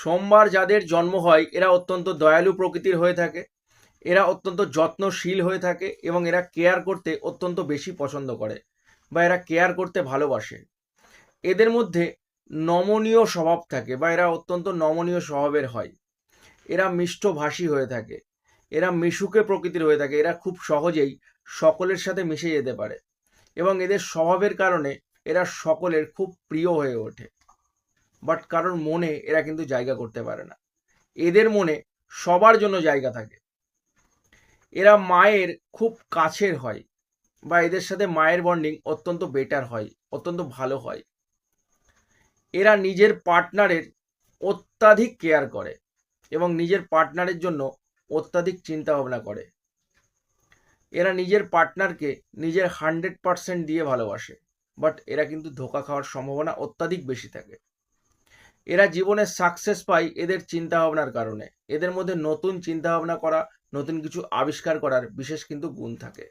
সোমবার যাদের জন্ম হয়, এরা অত্যন্ত দয়ালু প্রকৃতির হয়ে থাকে, এরা অত্যন্ত যত্নশীল হয়ে থাকে এবং এরা কেয়ার করতে অত্যন্ত বেশি পছন্দ করে বা এরা কেয়ার করতে ভালোবাসে। এদের মধ্যে নমনীয় স্বভাব থাকে বা এরা অত্যন্ত নমনীয় স্বভাবের হয়। এরা মিষ্টভাষী হয়ে থাকে, এরা মিশুকে প্রকৃতির হয়ে থাকে, এরা খুব সহজেই সকলের সাথে মিশে যেতে পারে এবং এদের স্বভাবের কারণে এরা সকলের খুব প্রিয় হয়ে ওঠে। বাট কারোর মনে এরা কিন্তু জায়গা করতে পারে না। এদের মনে সবার জন্য জায়গা থাকে। এরা মায়ের খুব কাছের হয় বা এদের সাথে মায়ের বন্ডিং অত্যন্ত বেটার হয়, অত্যন্ত ভালো হয়। এরা নিজের পার্টনারের অত্যাধিক কেয়ার করে এবং নিজের পার্টনারের জন্য অত্যাধিক চিন্তা ভাবনা করে। এরা নিজের পার্টনারকে নিজের হান্ড্রেড পার্সেন্ট দিয়ে ভালোবাসে বাট এরা কিন্তু ধোকা খাওয়ার সম্ভাবনা অত্যাধিক বেশি থাকে। এরা জীবনে সাকসেস পায় এদের চিন্তা ভাবনার কারণে। এদের মধ্যে নতুন চিন্তা ভাবনা করা, নতুন কিছু আবিষ্কার করার বিশেষ কিন্তু গুণ থাকে।